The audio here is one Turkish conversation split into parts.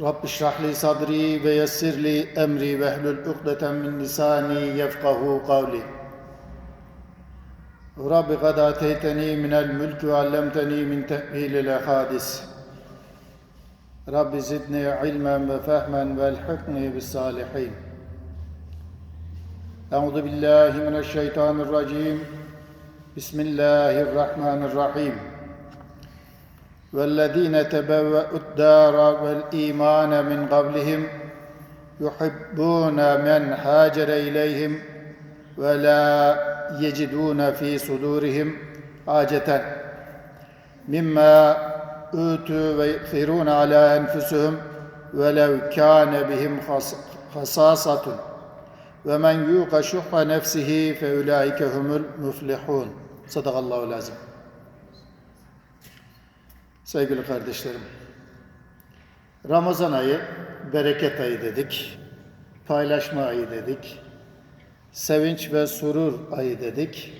رب اشرح لي صدري ويسر لي أمري واحلل عقدة من لساني يفقه قولي. رب قد آتيتني من الملك وعلمتني من تأويل الأحاديث. رب زدني علما وفهما والحقني بالصالحين. أعوذ بالله من الشيطان الرجيم. بسم الله الرحمن الرحيم. والذين تبوأوا الدار والإيمان من قبلهم يحبون من هاجر إليهم ولا يجدون في صدورهم حاجة مما أوتوا ويؤثرون على أنفسهم ولو كان بهم خص- خصاصة ومن يوق شح نفسه فأولئك هم المفلحون صدق الله العظيم Sevgili kardeşlerim, Ramazan ayı bereket ayı dedik, paylaşma ayı dedik, sevinç ve surur ayı dedik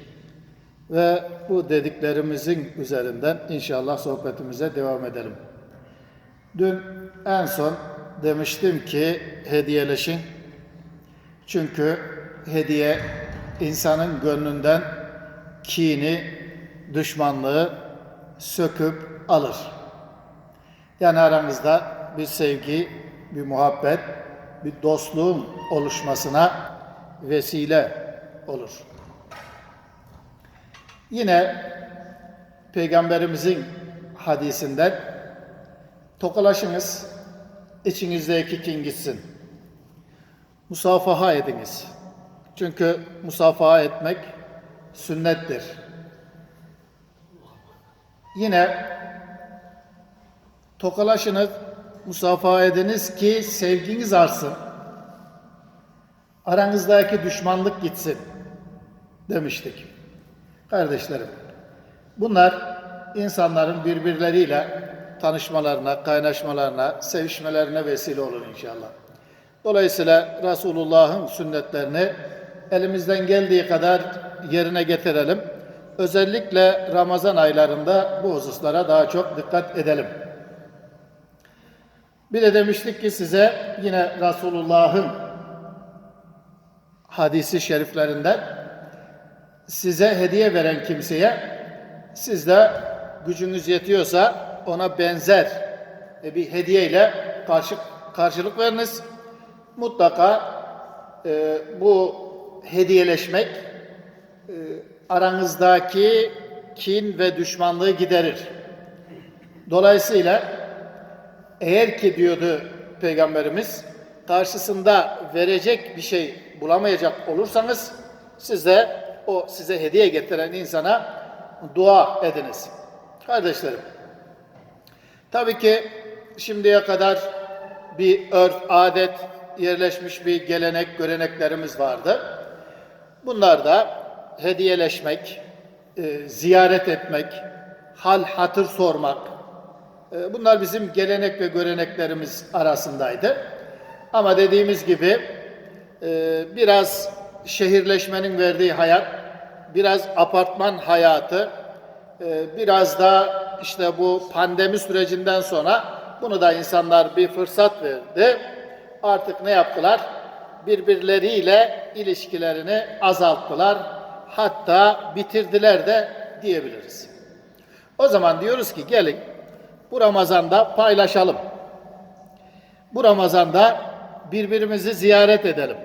ve bu dediklerimizin üzerinden inşallah sohbetimize devam edelim. Dün en son demiştim ki hediyeleşin. Çünkü hediye insanın gönlünden kini, düşmanlığı söküp alır. Yani aranızda bir sevgi, bir muhabbet, bir dostluğun oluşmasına vesile olur. Yine Peygamberimizin hadisinden tokalaşınız, içinizdeki kin gitsin. Musafaha ediniz. Çünkü musafaha etmek sünnettir. Yine tokalaşınız, musafaha ediniz ki sevginiz artsın. Aranızdaki düşmanlık gitsin demiştik. Kardeşlerim, bunlar insanların birbirleriyle tanışmalarına, kaynaşmalarına, sevişmelerine vesile olur inşallah. Dolayısıyla Resulullah'ın sünnetlerini elimizden geldiği kadar yerine getirelim. Özellikle Ramazan aylarında bu hususlara daha çok dikkat edelim. Bir de demiştik ki size yine Resulullah'ın hadisi şeriflerinden size hediye veren kimseye siz de gücünüz yetiyorsa ona benzer e, bir hediyeyle karşı, karşılık veriniz. Mutlaka e, bu hediyeleşmek e, aranızdaki kin ve düşmanlığı giderir. Dolayısıyla eğer ki diyordu Peygamberimiz karşısında verecek bir şey bulamayacak olursanız siz de o size hediye getiren insana dua ediniz. Kardeşlerim, tabii ki şimdiye kadar bir örf, adet, yerleşmiş bir gelenek, göreneklerimiz vardı. Bunlar da hediyeleşmek, e, ziyaret etmek, hal hatır sormak. E, bunlar bizim gelenek ve göreneklerimiz arasındaydı. Ama dediğimiz gibi e, biraz şehirleşmenin verdiği hayat, biraz apartman hayatı, e, biraz da işte bu pandemi sürecinden sonra bunu da insanlar bir fırsat verdi. Artık ne yaptılar? Birbirleriyle ilişkilerini azalttılar. Hatta bitirdiler de diyebiliriz. O zaman diyoruz ki gelin bu Ramazan'da paylaşalım. Bu Ramazan'da birbirimizi ziyaret edelim.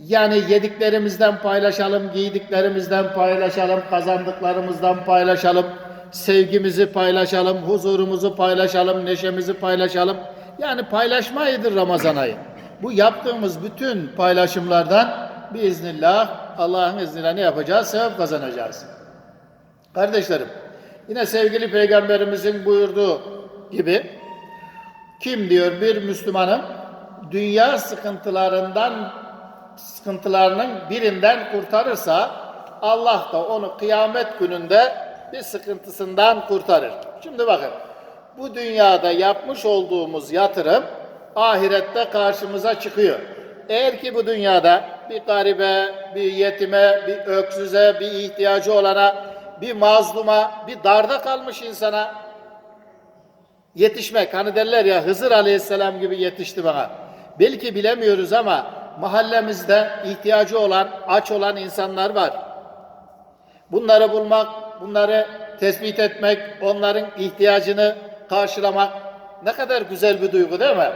Yani yediklerimizden paylaşalım, giydiklerimizden paylaşalım, kazandıklarımızdan paylaşalım, sevgimizi paylaşalım, huzurumuzu paylaşalım, neşemizi paylaşalım. Yani paylaşma Ramazan ayı. Bu yaptığımız bütün paylaşımlardan biiznillah Allah'ın izniyle ne yapacağız? Sevap kazanacağız. Kardeşlerim, yine sevgili Peygamberimizin buyurduğu gibi kim diyor bir Müslümanın dünya sıkıntılarından sıkıntılarının birinden kurtarırsa Allah da onu kıyamet gününde bir sıkıntısından kurtarır. Şimdi bakın bu dünyada yapmış olduğumuz yatırım ahirette karşımıza çıkıyor. Eğer ki bu dünyada bir garibe, bir yetime, bir öksüze, bir ihtiyacı olana, bir mazluma, bir darda kalmış insana Yetişmek hani derler ya Hızır Aleyhisselam gibi yetişti bana. Belki bilemiyoruz ama mahallemizde ihtiyacı olan, aç olan insanlar var. Bunları bulmak, bunları tespit etmek, onların ihtiyacını karşılamak ne kadar güzel bir duygu değil mi?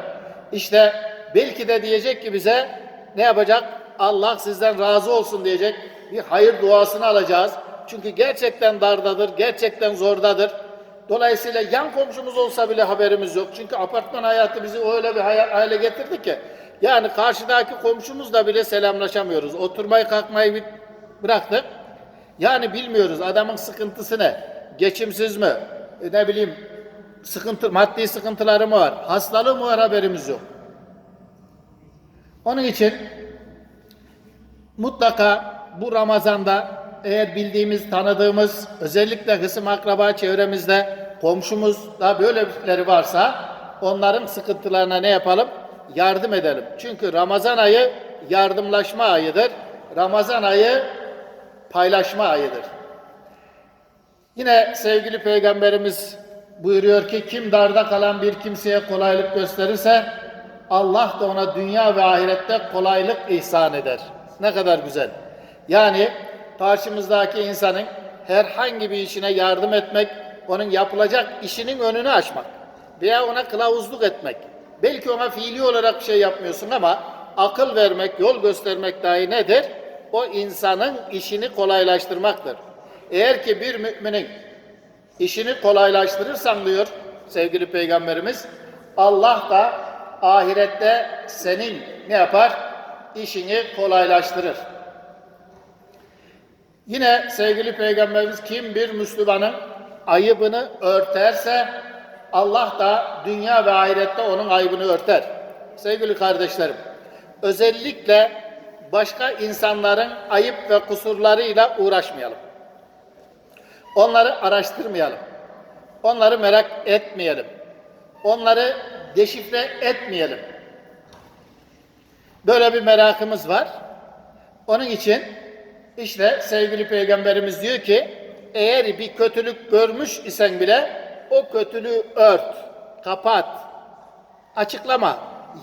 İşte belki de diyecek ki bize ne yapacak? Allah sizden razı olsun diyecek. Bir hayır duasını alacağız. Çünkü gerçekten dardadır, gerçekten zordadır. Dolayısıyla yan komşumuz olsa bile haberimiz yok. Çünkü apartman hayatı bizi öyle bir hale getirdi ki. Yani karşıdaki komşumuzla bile selamlaşamıyoruz. Oturmayı kalkmayı bıraktık. Yani bilmiyoruz adamın sıkıntısı ne? Geçimsiz mi? E ne bileyim sıkıntı, maddi sıkıntıları mı var? Hastalığı mı var haberimiz yok. Onun için mutlaka bu Ramazan'da eğer bildiğimiz, tanıdığımız, özellikle kısım akraba çevremizde, komşumuzda böyle birileri varsa onların sıkıntılarına ne yapalım? Yardım edelim. Çünkü Ramazan ayı yardımlaşma ayıdır. Ramazan ayı paylaşma ayıdır. Yine sevgili peygamberimiz buyuruyor ki kim darda kalan bir kimseye kolaylık gösterirse Allah da ona dünya ve ahirette kolaylık ihsan eder. Ne kadar güzel. Yani karşımızdaki insanın herhangi bir işine yardım etmek, onun yapılacak işinin önünü açmak veya ona kılavuzluk etmek. Belki ona fiili olarak bir şey yapmıyorsun ama akıl vermek, yol göstermek dahi nedir? O insanın işini kolaylaştırmaktır. Eğer ki bir müminin işini kolaylaştırırsan diyor sevgili peygamberimiz Allah da ahirette senin ne yapar? İşini kolaylaştırır. Yine sevgili peygamberimiz kim bir Müslümanın ayıbını örterse Allah da dünya ve ahirette onun ayıbını örter. Sevgili kardeşlerim, özellikle başka insanların ayıp ve kusurlarıyla uğraşmayalım. Onları araştırmayalım. Onları merak etmeyelim. Onları deşifre etmeyelim. Böyle bir merakımız var. Onun için işte sevgili peygamberimiz diyor ki eğer bir kötülük görmüş isen bile o kötülüğü ört, kapat, açıklama,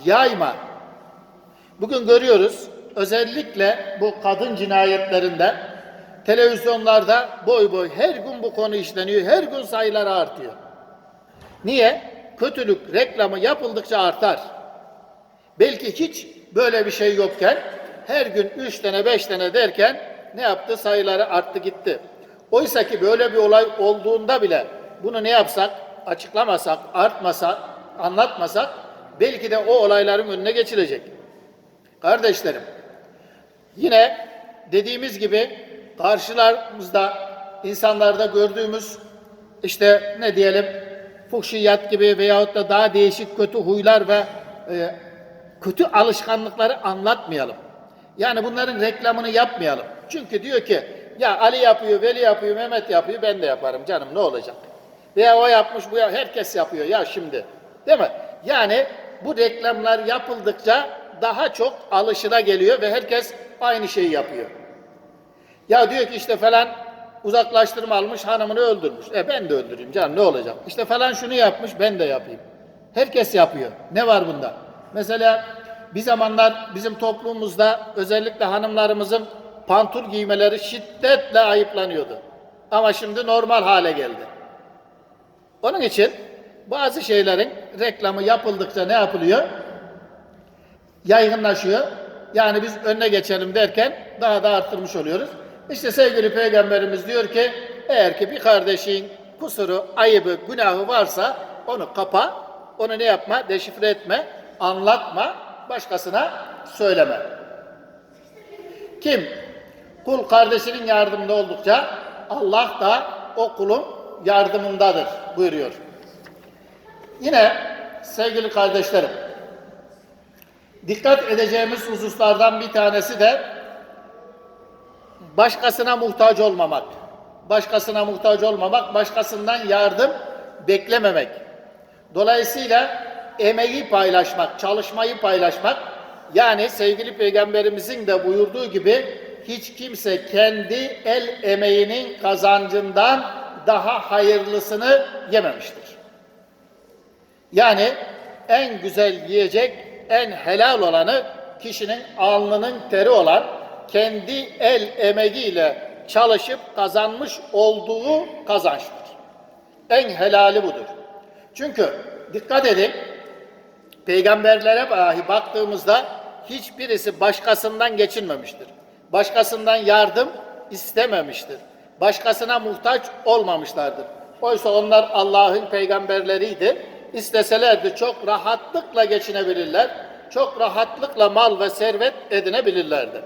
yayma. Bugün görüyoruz özellikle bu kadın cinayetlerinde televizyonlarda boy boy her gün bu konu işleniyor. Her gün sayıları artıyor. Niye? Kötülük reklamı yapıldıkça artar. Belki hiç böyle bir şey yokken her gün üç tane beş tane derken ne yaptı? Sayıları arttı gitti. Oysa ki böyle bir olay olduğunda bile bunu ne yapsak? Açıklamasak, artmasak, anlatmasak belki de o olayların önüne geçilecek. Kardeşlerim, yine dediğimiz gibi karşılarımızda insanlarda gördüğümüz işte ne diyelim fuhşiyat gibi veyahut da daha değişik kötü huylar ve e, kötü alışkanlıkları anlatmayalım. Yani bunların reklamını yapmayalım. Çünkü diyor ki ya Ali yapıyor, Veli yapıyor, Mehmet yapıyor ben de yaparım canım ne olacak? Veya o yapmış bu ya herkes yapıyor ya şimdi. Değil mi? Yani bu reklamlar yapıldıkça daha çok alışıla geliyor ve herkes aynı şeyi yapıyor. Ya diyor ki işte falan uzaklaştırma almış hanımını öldürmüş. E ben de öldüreyim canım ne olacak? İşte falan şunu yapmış ben de yapayım. Herkes yapıyor. Ne var bunda? Mesela bir zamanlar bizim toplumumuzda özellikle hanımlarımızın pantur giymeleri şiddetle ayıplanıyordu. Ama şimdi normal hale geldi. Onun için bazı şeylerin reklamı yapıldıkça ne yapılıyor? Yaygınlaşıyor. Yani biz önüne geçelim derken daha da arttırmış oluyoruz. İşte sevgili peygamberimiz diyor ki eğer ki bir kardeşin kusuru, ayıbı, günahı varsa onu kapa, onu ne yapma, deşifre etme, anlatma, başkasına söyleme. Kim? Kul kardeşinin yardımında oldukça Allah da o kulun yardımındadır buyuruyor. Yine sevgili kardeşlerim, dikkat edeceğimiz hususlardan bir tanesi de başkasına muhtaç olmamak. Başkasına muhtaç olmamak, başkasından yardım beklememek. Dolayısıyla emeği paylaşmak, çalışmayı paylaşmak, yani sevgili peygamberimizin de buyurduğu gibi hiç kimse kendi el emeğinin kazancından daha hayırlısını yememiştir. Yani en güzel yiyecek, en helal olanı kişinin alnının teri olan, kendi el emeğiyle çalışıp kazanmış olduğu kazançtır. En helali budur. Çünkü dikkat edin, peygamberlere baktığımızda hiçbirisi başkasından geçinmemiştir. Başkasından yardım istememiştir. Başkasına muhtaç olmamışlardır. Oysa onlar Allah'ın peygamberleriydi. İsteselerdi çok rahatlıkla geçinebilirler. Çok rahatlıkla mal ve servet edinebilirlerdi.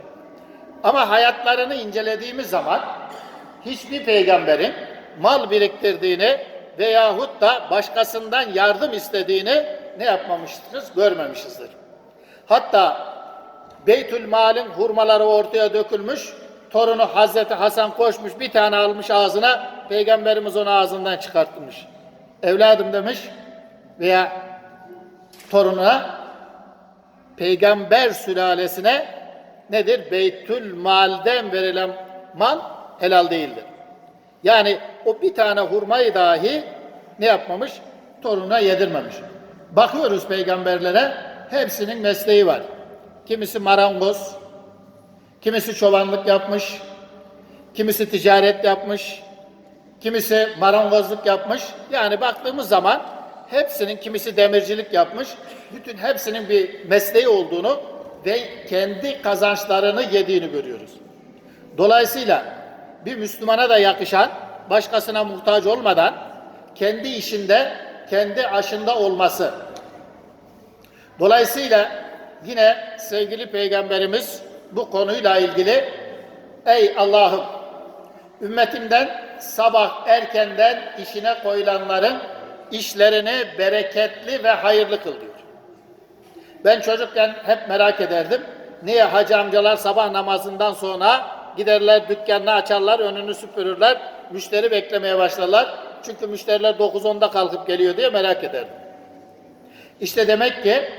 Ama hayatlarını incelediğimiz zaman hiçbir peygamberin mal biriktirdiğini veyahut da başkasından yardım istediğini ne yapmamışız, görmemişizdir. Hatta Beytül Mal'in hurmaları ortaya dökülmüş, torunu Hazreti Hasan koşmuş, bir tane almış ağzına, Peygamberimiz onu ağzından çıkartmış. Evladım demiş veya torununa, peygamber sülalesine nedir? Beytül Mal'den verilen mal helal değildir. Yani o bir tane hurmayı dahi ne yapmamış? Torununa yedirmemiş. Bakıyoruz peygamberlere, hepsinin mesleği var. Kimisi marangoz, kimisi çobanlık yapmış, kimisi ticaret yapmış, kimisi marangozluk yapmış. Yani baktığımız zaman hepsinin kimisi demircilik yapmış. Bütün hepsinin bir mesleği olduğunu ve kendi kazançlarını yediğini görüyoruz. Dolayısıyla bir Müslümana da yakışan başkasına muhtaç olmadan kendi işinde, kendi aşında olması. Dolayısıyla yine sevgili peygamberimiz bu konuyla ilgili ey Allah'ım ümmetimden sabah erkenden işine koyulanların işlerini bereketli ve hayırlı kıl diyor. Ben çocukken hep merak ederdim. Niye hacı amcalar sabah namazından sonra giderler dükkanını açarlar, önünü süpürürler, müşteri beklemeye başlarlar. Çünkü müşteriler 9-10'da kalkıp geliyor diye merak ederdim. İşte demek ki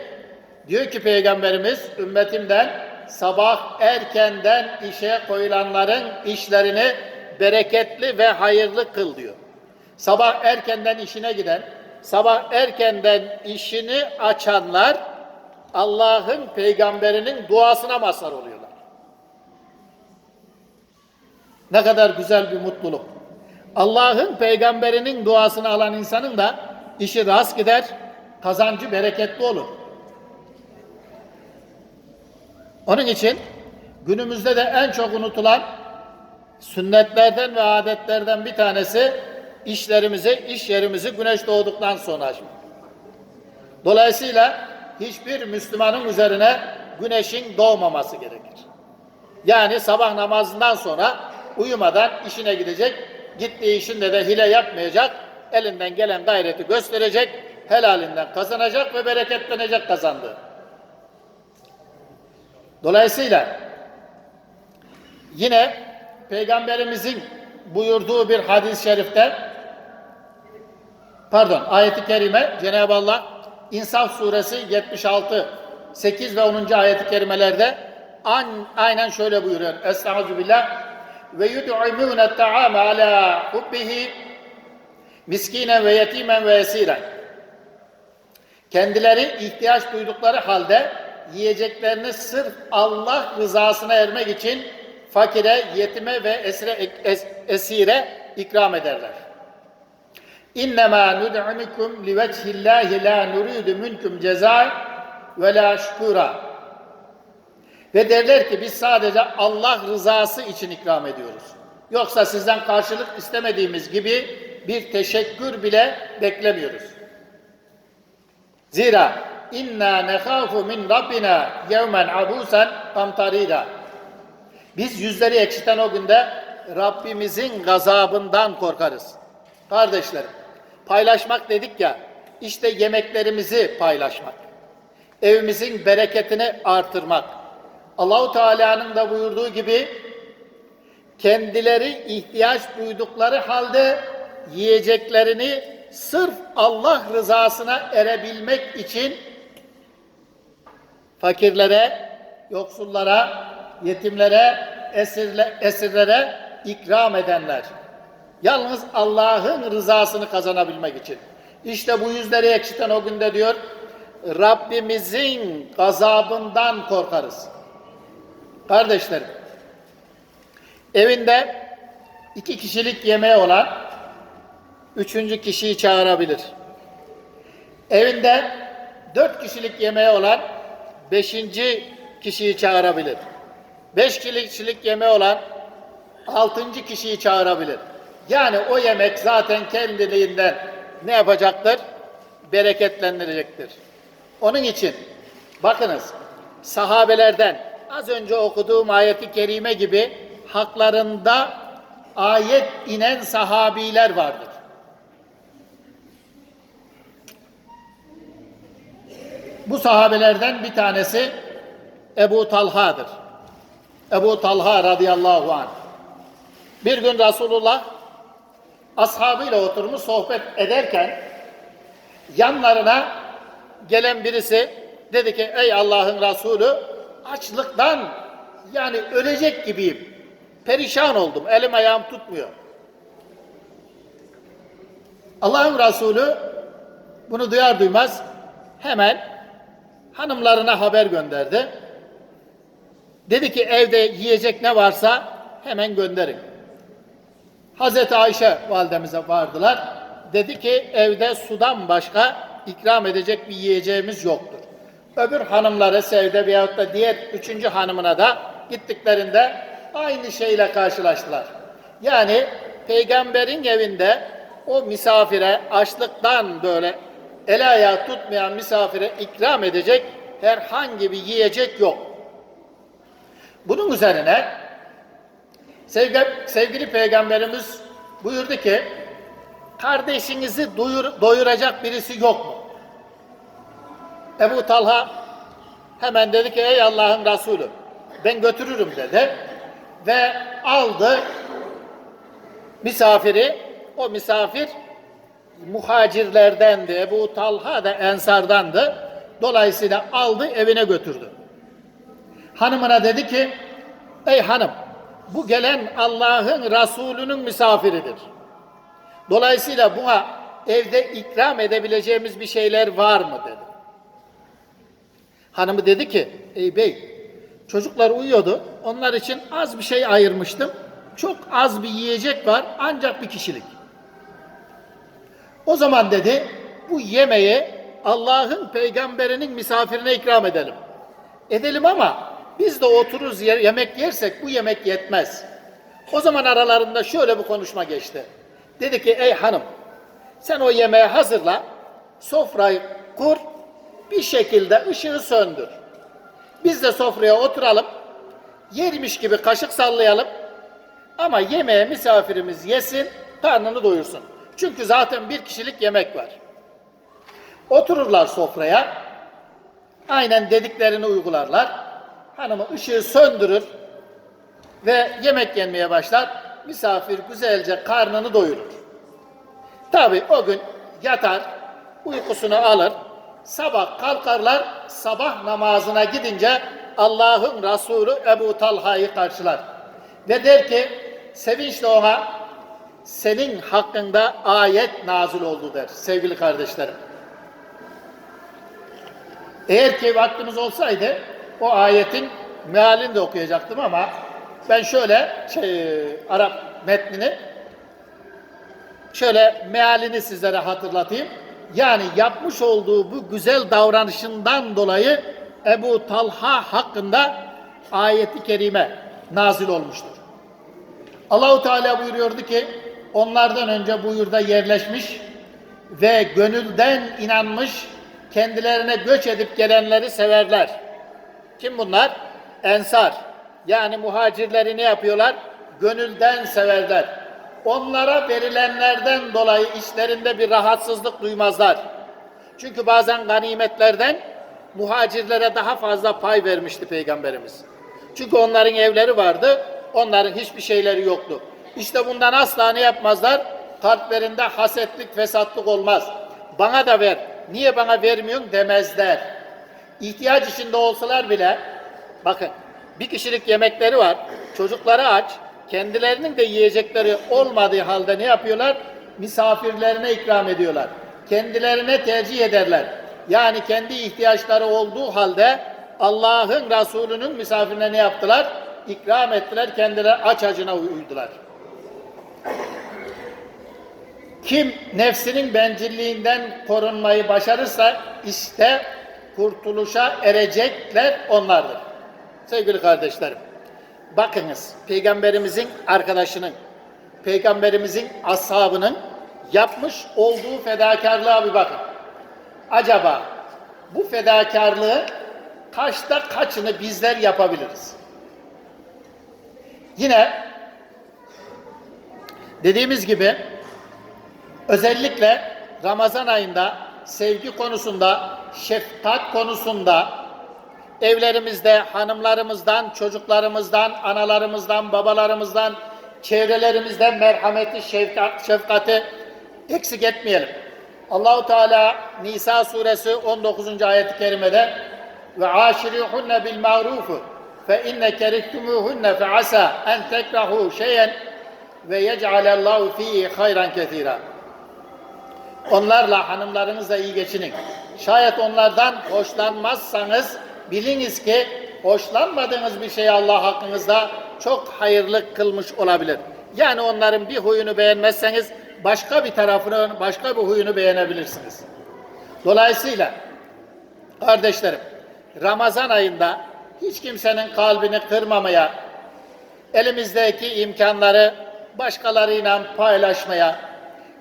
diyor ki Peygamberimiz ümmetimden sabah erkenden işe koyulanların işlerini bereketli ve hayırlı kıl diyor. Sabah erkenden işine giden, sabah erkenden işini açanlar Allah'ın peygamberinin duasına mazhar oluyorlar. Ne kadar güzel bir mutluluk. Allah'ın peygamberinin duasını alan insanın da işi rast gider, kazancı bereketli olur. Onun için günümüzde de en çok unutulan sünnetlerden ve adetlerden bir tanesi işlerimizi, iş yerimizi güneş doğduktan sonra açmak. Dolayısıyla hiçbir Müslümanın üzerine güneşin doğmaması gerekir. Yani sabah namazından sonra uyumadan işine gidecek, gittiği işinde de hile yapmayacak, elinden gelen gayreti gösterecek, helalinden kazanacak ve bereketlenecek kazandığı. Dolayısıyla yine Peygamberimizin buyurduğu bir hadis-i şerifte pardon ayeti kerime Cenab-ı Allah İnsaf suresi 76 8 ve 10. ayeti kerimelerde aynen şöyle buyuruyor. Estaizu billah ve yud'imûne ta'ame ala hubbihi miskinen ve yetimen ve esiren. Kendileri ihtiyaç duydukları halde yiyeceklerini sırf Allah rızasına ermek için fakire, yetime ve esire, es, esire ikram ederler. İnnemâ nud'imikum liveçhillâhi lâ nuridu minkum cezâ ve lâ şükûrâ. Ve derler ki biz sadece Allah rızası için ikram ediyoruz. Yoksa sizden karşılık istemediğimiz gibi bir teşekkür bile beklemiyoruz. Zira inna nekhafu min rabbina yevmen abusen kamtarira. Biz yüzleri ekşiten o günde Rabbimizin gazabından korkarız. Kardeşlerim, paylaşmak dedik ya, işte yemeklerimizi paylaşmak. Evimizin bereketini artırmak. Allahu Teala'nın da buyurduğu gibi kendileri ihtiyaç duydukları halde yiyeceklerini sırf Allah rızasına erebilmek için fakirlere, yoksullara, yetimlere, esirle, esirlere ikram edenler. Yalnız Allah'ın rızasını kazanabilmek için. İşte bu yüzleri ekşiten o günde diyor, Rabbimizin gazabından korkarız. Kardeşlerim, evinde iki kişilik yemeği olan üçüncü kişiyi çağırabilir. Evinde dört kişilik yemeği olan beşinci kişiyi çağırabilir. Beş kişilik yemeği olan altıncı kişiyi çağırabilir. Yani o yemek zaten kendiliğinden ne yapacaktır? Bereketlendirecektir. Onun için bakınız sahabelerden az önce okuduğum ayeti kerime gibi haklarında ayet inen sahabiler vardır. Bu sahabelerden bir tanesi Ebu Talha'dır. Ebu Talha radıyallahu anh. Bir gün Resulullah ashabıyla oturmuş sohbet ederken yanlarına gelen birisi dedi ki ey Allah'ın Resulü açlıktan yani ölecek gibiyim. Perişan oldum. Elim ayağım tutmuyor. Allah'ın Resulü bunu duyar duymaz hemen hanımlarına haber gönderdi. Dedi ki evde yiyecek ne varsa hemen gönderin. Hazreti Ayşe validemize vardılar. Dedi ki evde sudan başka ikram edecek bir yiyeceğimiz yoktur. Öbür hanımları Sevde veyahut da diğer üçüncü hanımına da gittiklerinde aynı şeyle karşılaştılar. Yani peygamberin evinde o misafire açlıktan böyle el ayağı tutmayan misafire ikram edecek herhangi bir yiyecek yok. Bunun üzerine sevgi, sevgili peygamberimiz buyurdu ki kardeşinizi duyur, doyuracak birisi yok mu? Ebu Talha hemen dedi ki ey Allah'ın Resulü ben götürürüm dedi ve aldı misafiri o misafir muhacirlerdendi. Ebu Talha da ensardandı. Dolayısıyla aldı evine götürdü. Hanımına dedi ki ey hanım bu gelen Allah'ın Resulü'nün misafiridir. Dolayısıyla buna evde ikram edebileceğimiz bir şeyler var mı dedi. Hanımı dedi ki ey bey çocuklar uyuyordu onlar için az bir şey ayırmıştım. Çok az bir yiyecek var ancak bir kişilik. O zaman dedi bu yemeği Allah'ın peygamberinin misafirine ikram edelim. Edelim ama biz de otururuz yer, yemek yersek bu yemek yetmez. O zaman aralarında şöyle bir konuşma geçti. Dedi ki ey hanım sen o yemeği hazırla, sofrayı kur, bir şekilde ışığı söndür. Biz de sofraya oturalım, yermiş gibi kaşık sallayalım ama yemeğe misafirimiz yesin, karnını doyursun. Çünkü zaten bir kişilik yemek var. Otururlar sofraya, aynen dediklerini uygularlar. Hanımı ışığı söndürür ve yemek yenmeye başlar. Misafir güzelce karnını doyurur. Tabi o gün yatar, uykusunu alır, sabah kalkarlar, sabah namazına gidince Allah'ın Resulü Ebu Talha'yı karşılar. Ve der ki, sevinçle ona, senin hakkında ayet nazil oldu der sevgili kardeşlerim. Eğer ki vaktimiz olsaydı o ayetin mealini de okuyacaktım ama ben şöyle şey, Arap metnini şöyle mealini sizlere hatırlatayım. Yani yapmış olduğu bu güzel davranışından dolayı Ebu Talha hakkında ayeti kerime nazil olmuştur. Allahu Teala buyuruyordu ki onlardan önce bu yurda yerleşmiş ve gönülden inanmış kendilerine göç edip gelenleri severler. Kim bunlar? Ensar. Yani muhacirleri ne yapıyorlar? Gönülden severler. Onlara verilenlerden dolayı işlerinde bir rahatsızlık duymazlar. Çünkü bazen ganimetlerden muhacirlere daha fazla pay vermişti Peygamberimiz. Çünkü onların evleri vardı, onların hiçbir şeyleri yoktu. İşte bundan asla ne yapmazlar? Kalplerinde hasetlik, fesatlık olmaz. Bana da ver, niye bana vermiyorsun demezler. İhtiyaç içinde olsalar bile, bakın bir kişilik yemekleri var, çocukları aç, kendilerinin de yiyecekleri olmadığı halde ne yapıyorlar? Misafirlerine ikram ediyorlar. kendilerine tercih ederler. Yani kendi ihtiyaçları olduğu halde Allah'ın Resulü'nün misafirine ne yaptılar? İkram ettiler, kendileri aç acına uydular. Kim nefsinin bencilliğinden korunmayı başarırsa işte kurtuluşa erecekler onlardır. Sevgili kardeşlerim, bakınız peygamberimizin arkadaşının, peygamberimizin ashabının yapmış olduğu fedakarlığa bir bakın. Acaba bu fedakarlığı kaçta kaçını bizler yapabiliriz? Yine dediğimiz gibi özellikle Ramazan ayında sevgi konusunda, şefkat konusunda evlerimizde hanımlarımızdan, çocuklarımızdan, analarımızdan, babalarımızdan, çevrelerimizden merhameti, şefkat, şefkati eksik etmeyelim. Allahu Teala Nisa suresi 19. ayet-i kerimede ve aşirihunne bil ma'rufu fe inne kerihtumuhunne fe asa en tekrahu şeyen ve yec'alallahu fihi hayran ketira. Onlarla hanımlarınızla iyi geçinin. Şayet onlardan hoşlanmazsanız biliniz ki hoşlanmadığınız bir şeyi Allah hakkınızda çok hayırlı kılmış olabilir. Yani onların bir huyunu beğenmezseniz başka bir tarafını, başka bir huyunu beğenebilirsiniz. Dolayısıyla kardeşlerim Ramazan ayında hiç kimsenin kalbini kırmamaya, elimizdeki imkanları başkalarıyla paylaşmaya,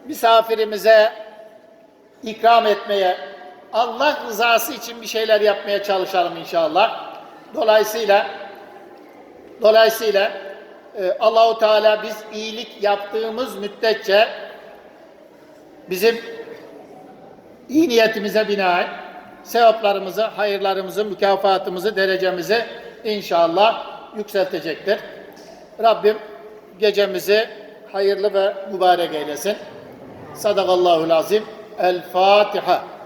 misafirimize ikram etmeye, Allah rızası için bir şeyler yapmaya çalışalım inşallah. Dolayısıyla dolayısıyla e, Allahu Teala biz iyilik yaptığımız müddetçe bizim iyi niyetimize binaen sevaplarımızı, hayırlarımızı, mükafatımızı, derecemizi inşallah yükseltecektir. Rabbim gecemizi hayırlı ve mübarek eylesin. Sadakallahul azim. El Fatiha.